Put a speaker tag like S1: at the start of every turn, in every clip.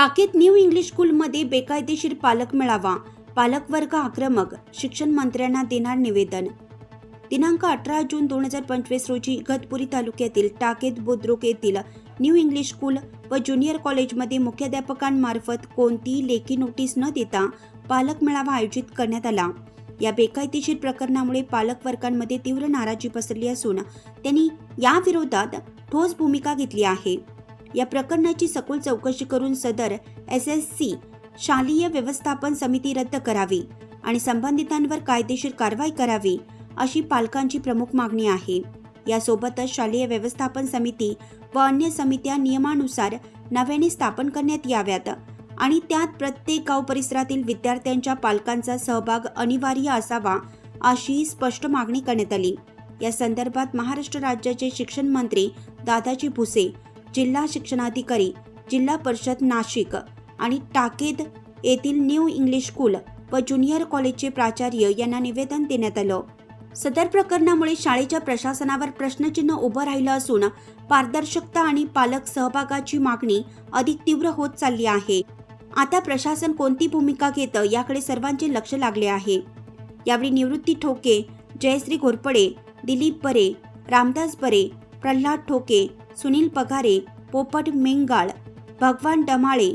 S1: टाकेत new English स्कूलमध्ये बेकायदेशीर पालक मेळावा. पालक वर्ग आक्रमक शिक्षण मंत्र्यांना देणार निवेदन. दिनांक अठरा जून दोन हजार पंचवीस रोजी इगतपुरी तालुक्यातील टाकेत बुद्रुक येथील न्यू इंग्लिश स्कूल व ज्युनियर कॉलेजमध्ये मुख्याध्यापकांमार्फत कोणतीही लेखी नोटीस न देता पालक मेळावा आयोजित करण्यात आला. या बेकायदेशीर प्रकरणामुळे पालक वर्गांमध्ये तीव्र नाराजी पसरली असून त्यांनी याविरोधात ठोस भूमिका घेतली आहे. या प्रकरणाची सखोल चौकशी करून सदर एस एस सी शालेय व्यवस्थापन समिती रद्द करावी आणि संबंधितांवर कायदेशीर कारवाई करावी अशी पालकांची प्रमुख मागणी आहे. यासोबतच शालेय व्यवस्थापन समिती व अन्य समित्या नियमानुसार नव्याने स्थापन करण्यात याव्यात आणि त्यात प्रत्येक गाव परिसरातील विद्यार्थ्यांच्या पालकांचा सहभाग अनिवार्य असावा अशी स्पष्ट मागणी करण्यात आली. या संदर्भात महाराष्ट्र राज्याचे शिक्षण मंत्री दादाजी भुसे जिल्हा शिक्षणाधिकारी जिल्हा परिषद नाशिक आणि टाकेद येथील न्यू इंग्लिश स्कूल व ज्युनियर कॉलेजचे प्राचार्य यांना निवेदन देण्यात आलं. सदर प्रकरणामुळे शाळेच्या प्रशासनावर प्रश्नचिन्ह उभं राहिलं असून पारदर्शकता आणि पालक सहभागाची मागणी अधिक तीव्र होत चालली आहे. आता प्रशासन कोणती भूमिका घेतं याकडे सर्वांचे लक्ष लागले आहे. यावेळी निवृत्ती ठोके जयश्री घोरपडे दिलीप बरे रामदास बरे प्रल्हाद ठोके सुनील पगारे पोपट मेंगाळ भगवान डमाळे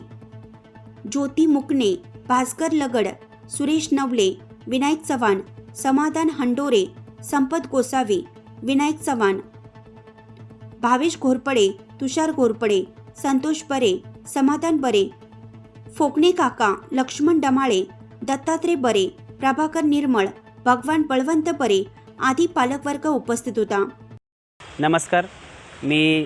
S1: ज्योती मुकणे भास्कर लगड सुरेश नवले विनायक चव्हाण समाधान हंडोरे संपत गोसावी विनायक चव्हाण भावेश घोरपडे तुषार घोरपडे संतोष बरे समाधान बरे फोकणे काका लक्ष्मण डमाळे दत्तात्रय बरे प्रभाकर निर्मळ भगवान बळवंत बरे आदी पालकवर्ग उपस्थित होता.
S2: नमस्कार. मी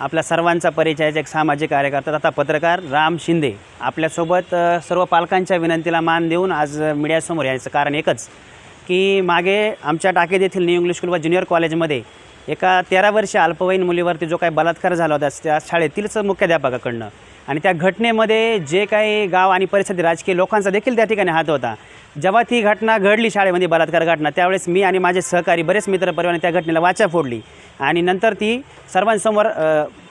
S2: आपल्या सर्वांचा परिचयाचा एक सामाजिक कार्यकर्ता तथा पत्रकार राम शिंदे. आपल्यासोबत सर्व पालकांच्या विनंतीला मान देऊन आज मीडियासमोर यायचं कारण एकच की मागे आमच्या टाकेत येथील न्यू इंग्लिश स्कूल व ज्युनियर कॉलेजमध्ये एका तेरा वर्षीय अल्पवयीन मुलीवरती जो काही बलात्कार झाला होता त्या शाळेतीलच मुख्याध्यापकाकडनं. आणि त्या घटनेमध्ये जे काही गाव आणि परिषद राजकीय लोकांचा देखील त्या ठिकाणी हात होता. जेव्हा ती घटना घडली शाळेमध्ये बलात्कार घटना त्यावेळेस मी आणि माझे सहकारी बरेच मित्रपरिवाराने त्या घटनेला वाचा फोडली. आणि नंतर ती सर्वांसमोर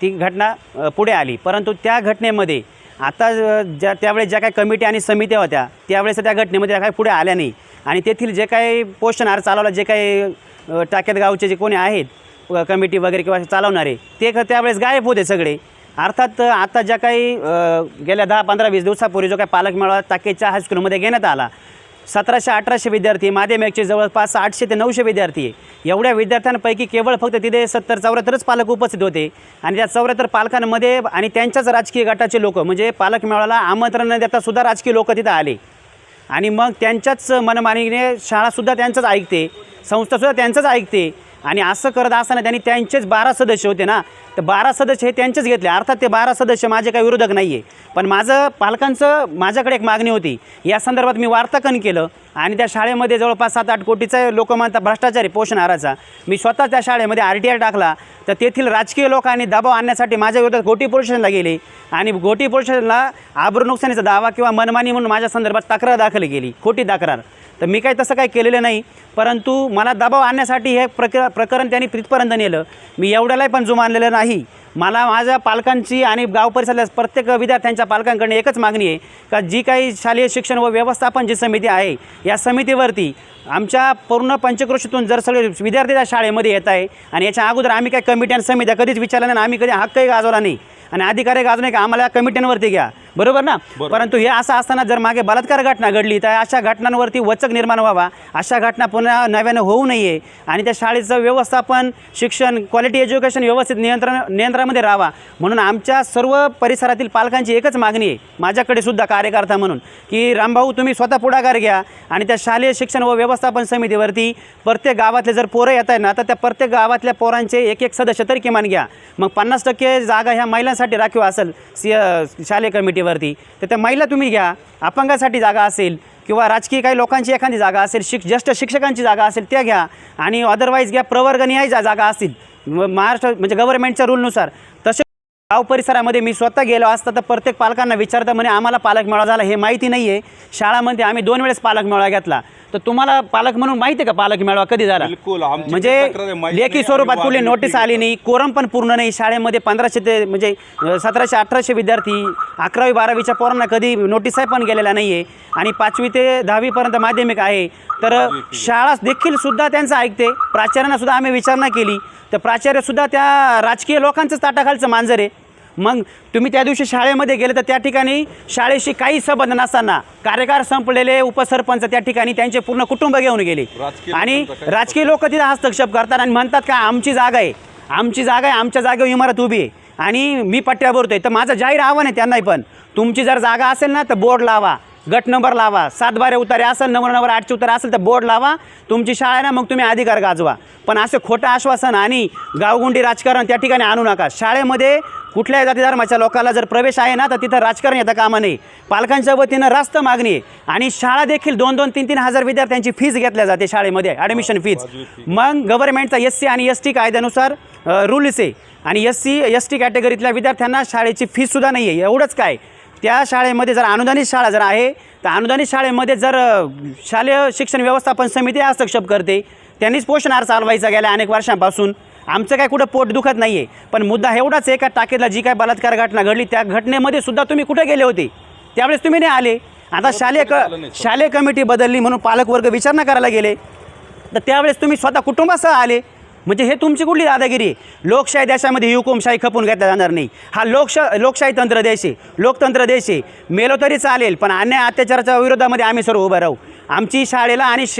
S2: ती घटना पुढे आली. परंतु त्या घटनेमध्ये आता ज्या त्यावेळेस ज्या काही कमिटी आणि समित्या होत्या त्यावेळेस त्या घटनेमध्ये त्या काही पुढे आल्या नाही. आणि तेथील जे काही पोषण आहार चालवला जे काही टाक्यात गावचे जे कोणी आहेत कमिटी वगैरे किंवा चालवणारे ते त्यावेळेस गायब होते सगळे. अर्थात आता ज्या काही गेल्या दहा पंधरा वीस दिवसापूर्वी जो काही पालक मेळावा ताकेच्या हायस्कूलमध्ये घेण्यात आला सतराशे अठराशे विद्यार्थी माध्यमिकचे जवळपास आठशे ते नऊशे विद्यार्थी एवढ्या विद्यार्थ्यांपैकी केवळ फक्त तिथे सत्तर चौऱ्याहत्तरच पालक उपस्थित होते. आणि त्या चौऱ्याहत्तर पालकांमध्ये आणि त्यांच्याच राजकीय गटाचे लोक म्हणजे पालक मेळाव्याला आमंत्रण न देता सुद्धा राजकीय लोक तिथं आले. आणि मग त्यांच्याच मनमानीने शाळासुद्धा त्यांचंच ऐकते संस्थासुद्धा त्यांचंच ऐकते. आणि असं करत असताना त्यांनी त्यांचेच बारा सदस्य होते ना तर बारा सदस्य हे त्यांचेच घेतले. अर्थात ते बारा सदस्य माझे काही विरोधक नाही आहे पण माझं पालकांचं माझ्याकडे एक मागणी होती. या संदर्भात मी वार्ताकन केलं आणि त्या शाळेमध्ये जवळपास सात आठ कोटीचा लोक भ्रष्टाचारी पोषण आहाराचा. मी स्वतः त्या शाळेमध्ये आर टी आय टाकला. तर तेथील राजकीय लोकांनी दबाव आणण्यासाठी माझ्या विरोधात गोटी पोलिशनला गेले. आणि गोटी पोलिशनला आबरू नुकसानीचा दावा किंवा मनमानी म्हणून माझ्या संदर्भात तक्रार दाखल केली. खोटी तक्रार. तर मी काही तसं काही केलेलं नाही परंतु मला दबाव आणण्यासाठी हे प्रक्र प्रकरण त्यांनी तिथपर्यंत नेलं. मी एवढ्यालाही पण जुमानलेलं नाही. मला माझ्या पालकांची आणि गाव परिसरातल्या प्रत्येक विद्यार्थ्यांच्या पालकांकडून एकच मागणी आहे का जी काही शालेय शिक्षण व व्यवस्थापन जी समिती आहे या समितीवरती आमच्या पूर्ण पंचक्रोशीतून जर सगळे विद्यार्थी त्या शाळेमध्ये येत आहे आणि याच्या अगोदर आम्ही काही कमिटी आणि समित्या कधीच विचारल्या नाही आम्ही कधी हक्कही गाजवला नाही. आणि अधिकारी गाजवणे का आम्हाला कमिट्यांवरती घ्या. बरोबर ना? परंतु हे असं असताना जर मागे बलात्कार घटना घडली तर अशा घटनांवरती वचक निर्माण व्हावा. अशा घटना पुन्हा नव्यानं होऊ नये. आणि त्या शाळेचं व्यवस्थापन शिक्षण क्वालिटी एज्युकेशन व्यवस्थित नियंत्रण नियंत्रणामध्ये राहावा. म्हणून आमच्या सर्व परिसरातील पालकांची एकच मागणी आहे माझ्याकडे सुद्धा कार्यकर्ता म्हणून की रामभाऊ तुम्ही स्वतः पुढाकार घ्या. आणि त्या शालेय शिक्षण व व्यवस्थापन समितीवरती प्रत्येक गावातले जर पोरं येत आहे ना तर त्या प्रत्येक गावातल्या पोरांचे एक एक सदस्य तरी किमान घ्या. मग पन्नास टक्के जागा ह्या महिलांसाठी राखीव असेल सी शालेय जागेवरती तर त्या महिला तुम्ही घ्या. अपंगासाठी जागा असेल किंवा राजकीय काही लोकांची एखादी जागा असेल शिक ज्येष्ठ शिक्षकांची जागा असेल त्या घ्या. आणि अदरवाईज घ्या प्रवर्गनीय ज्या जागा असतील. महाराष्ट्र म्हणजे गव्हर्नमेंटच्या रूलनुसार तसे गाव परिसरामध्ये मी स्वतः गेलो असता तर प्रत्येक पालकांना विचारतं म्हणे आम्हाला पालक मेळा झाला हे माहिती नाही आहे शाळामध्ये आम्ही दोन वेळेस पालक मेळा घेतला. तर तुम्हाला पालक म्हणून माहिती आहे का पालक मेळावा कधी झाला?
S3: बिलकुल आमची
S2: म्हणजे
S3: तक्रार आहे, माहिती
S2: लेखी
S3: नाही,
S2: स्वरूपात
S3: आम्ही
S2: कुठली नोटीस. आली नाही कोरम पण पूर्ण नाही शाळेमध्ये पंधराशे ते म्हणजे सतराशे अठराशे विद्यार्थी अकरावी बारावीच्या पोरांना कधी नोटीसा पण गेलेल्या नाही आहे आणि पाचवी ते दहावीपर्यंत माध्यमिक आहे. तर शाळा देखील सुद्धा त्यांचं ऐकते. प्राचार्यांना सुद्धा आम्ही विचारणा केली. तर प्राचार्य सुद्धा त्या राजकीय लोकांचंच ताटाखालचं मांजर आहे. मग तुम्ही त्या दिवशी शाळेमध्ये गेले तर त्या ठिकाणी शाळेशी काही संबंध नसताना कार्यकार संपलेले उपसरपंच त्या ठिकाणी त्यांचे पूर्ण कुटुंब घेऊन गेले. आणि राजकीय लोक तिथे हस्तक्षेप करतात आणि म्हणतात का आमची जागा आहे आमची जागा आहे आमच्या जागेवर इमारत उभी आहे आणि मी पट्ट्या भरतोय. तर माझं जाहीर आव्हान आहे त्यांनाही पण. तुमची जर जागा असेल ना तर बोर्ड लावा. गट नंबर लावा. सात बारे उतारे असेल नंबर नंबर आठचे उतारे असेल तर बोर्ड लावा. तुमची शाळा आहे ना मग तुम्ही अधिकार गाजवा. पण असे खोटं आश्वासन आणि गावगुंडी राजकारण त्या ठिकाणी आणू नका. शाळेमध्ये कुठल्याही जाती धर्माच्या लोकांना जर प्रवेश आहे ना तर तिथं राजकारण येतं कामा नाही पालकांच्या वतीनं रास्त मागणी. आहे आणि शाळा देखील दोन दोन तीन तीन हजार विद्यार्थ्यांची फीज घेतल्या जाते शाळेमध्ये ॲडमिशन फीज मग गव्हर्नमेंटचा एस सी आणि एस टी कायद्यानुसार रूल्स आहे. आणि एस सी एस टी कॅटेगरीतल्या विद्यार्थ्यांना शाळेची फीससुद्धा नाही आहे एवढंच काय? त्या शाळेमध्ये जर अनुदानित शाळा जर आहे तर अनुदानित शाळेमध्ये जर शालेय शिक्षण व्यवस्थापन समिती हस्तक्षेप करते त्यांनीच पोषण आहार चालवायचा गेल्या अनेक वर्षांपासून. आमचं काय कुठं पोट दुखत नाही आहे पण मुद्दा एवढाच आहे का टाकेला जी काय बलात्कार घटना घडली त्या घटनेमध्ये सुद्धा तुम्ही कुठे गेले होते? त्यावेळेस तुम्ही नाही आले. आता शालेय क शालेय कमिटी बदलली म्हणून पालकवर्ग विचारणा करायला गेले. तर त्यावेळेस तुम्ही स्वतः कुटुंबासह आले. म्हणजे हे तुमची कुठली दादागिरी आहे? लोकशाही देशामध्ये हुकुमशाही खपून घेतला जाणार नाही. हा लोकशा लोकशाही तंत्र देश आहे. लोकतंत्र देश आहे. मेलो तरी चालेल पण अन्याय अत्याचाराच्या विरोधामध्ये आम्ही सर्व उभं राहू. आमची शाळेला आणि श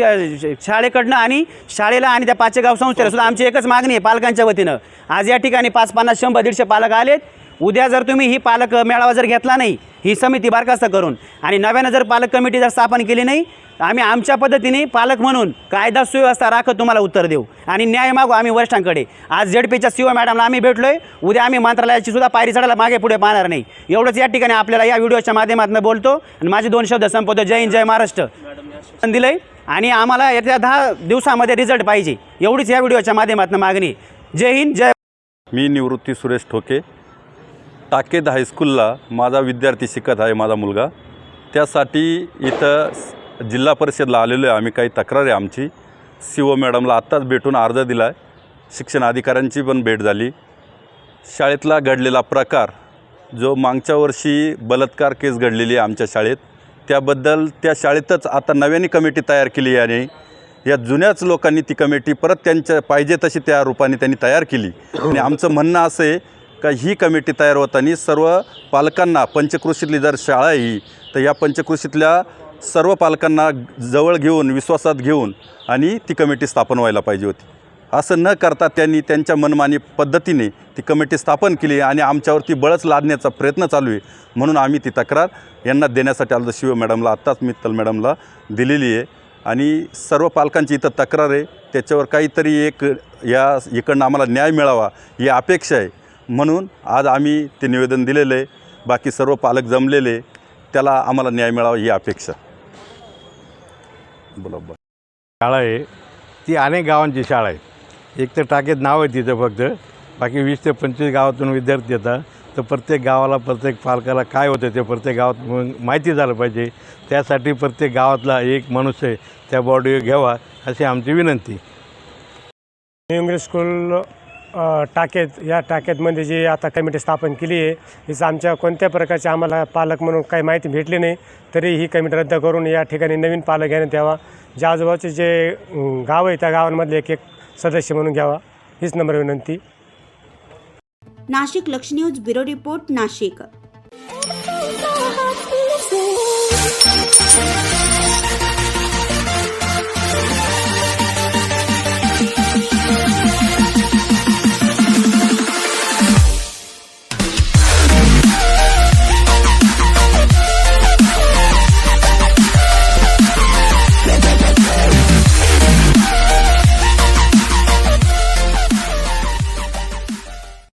S2: शाळेकडनं आणि शाळेला आणि त्या पाचेगाव संस्थेला सुद्धा आमची एकच मागणी आहे पालकांच्या वतीनं. आज या ठिकाणी पाच पन्नास शंभर दीडशे पालक आलेत. उद्या जर तुम्ही ही पालक मेळावा जर घेतला नाही ही समिती बारखास्त करून आणि नव्यानं जर पालक कमिटी जर स्थापन केली नाही आम्ही आमच्या पद्धतीने पालक म्हणून कायदा सुव्यवस्था राखत तुम्हाला उत्तर देऊ. आणि न्याय मागू आम्ही वरिष्ठांकडे. आज झेडपीच्या सीओ मॅडमला आम्ही भेटलो आहे उद्या आम्ही मंत्रालयाची सुद्धा पायरी चढायला मागे पुढे पाहणार नाही. एवढंच या ठिकाणी आपल्याला या व्हिडिओच्या माध्यमातून बोलतो. आणि माझे दोन शब्द संपवतो. जय हिंद जय महाराष्ट्र. दिलं आहे आणि आम्हाला येत्या दहा दिवसामध्ये रिझल्ट पाहिजे. एवढीच या व्हिडिओच्या माध्यमातून मागणी. जय हिंद जय
S3: मी निवृत्ती सुरेश ठोके. टाकेद हायस्कूलला माझा विद्यार्थी शिकत आहे माझा मुलगा. त्यासाठी इथं जिल्हा परिषदला आलेलो आहे. आम्ही काही तक्रार आहे आमची. सी ओ मॅडमला आत्ताच भेटून अर्ज दिला आहे शिक्षण अधिकाऱ्यांची पण भेट झाली. शाळेतला घडलेला प्रकार जो मागच्या वर्षी बलात्कार केस घडलेली आहे आमच्या शाळेत त्याबद्दल त्या शाळेतच आता नव्याने कमिटी तयार केली आहे या जुन्याच लोकांनी ती कमिटी परत त्यांच्या पाहिजे तशी त्या रूपाने त्यांनी तयार केली. आणि आमचं म्हणणं असं आहे का ही कमिटी तयार होताना सर्व पालकांना पंचकृषीतली जर शाळा आहे ही तर या पंचकृषीतल्या सर्व पालकांना जवळ घेऊन विश्वासात घेऊन आणि ती कमिटी स्थापन व्हायला पाहिजे होती. असं न करता त्यांनी त्यांच्या मनमानी पद्धतीने ती कमिटी स्थापन केली आणि आमच्यावरती बळच लादण्याचा प्रयत्न चालू आहे म्हणून आम्ही ती तक्रार यांना देण्यासाठी आलो शिव मॅडमला आत्ताच मित्तल मॅडमला दिलेली आहे. आणि सर्व पालकांची इथं तक्रार आहे. त्याच्यावर काहीतरी एक या इकडनं आम्हाला न्याय मिळावा ही अपेक्षा आहे. म्हणून आज आम्ही ते निवेदन दिलेलं आहे. बाकी सर्व पालक जमलेले त्याला आम्हाला न्याय मिळावा ही अपेक्षा. बरोबर.
S4: शाळा आहे. ती अनेक गावांची शाळा आहे. एक तर टाकेत नाव आहे तिथं फक्त. बाकी वीस ते पंचवीस गावातून विद्यार्थी येतात. तर प्रत्येक गावाला प्रत्येक पालकाला काय होतं ते प्रत्येक गावात मग माहिती झालं पाहिजे. त्यासाठी प्रत्येक गावातला एक माणूस आहे. त्या बॉडीवर घ्यावा अशी आमची विनंती.
S5: न्यू इंग्लिश स्कूल टाकेत या टाकेतमध्ये जी आता कमिटी स्थापन केली आहे हिचं आमच्या कोणत्या प्रकारचे आम्हाला पालक म्हणून काही माहिती भेटली नाही तरी ही कमिटी रद्द करून या ठिकाणी नवीन पालक घेण्यात यावा. ज्या आजूबाजूचे जे गाव आहे त्या गावांमधले एक एक सदस्य म्हणून घ्यावा. हीच नंबर विनंती.
S1: नाशिक लक्ष न्यूज ब्युरो रिपोर्ट नाशिक.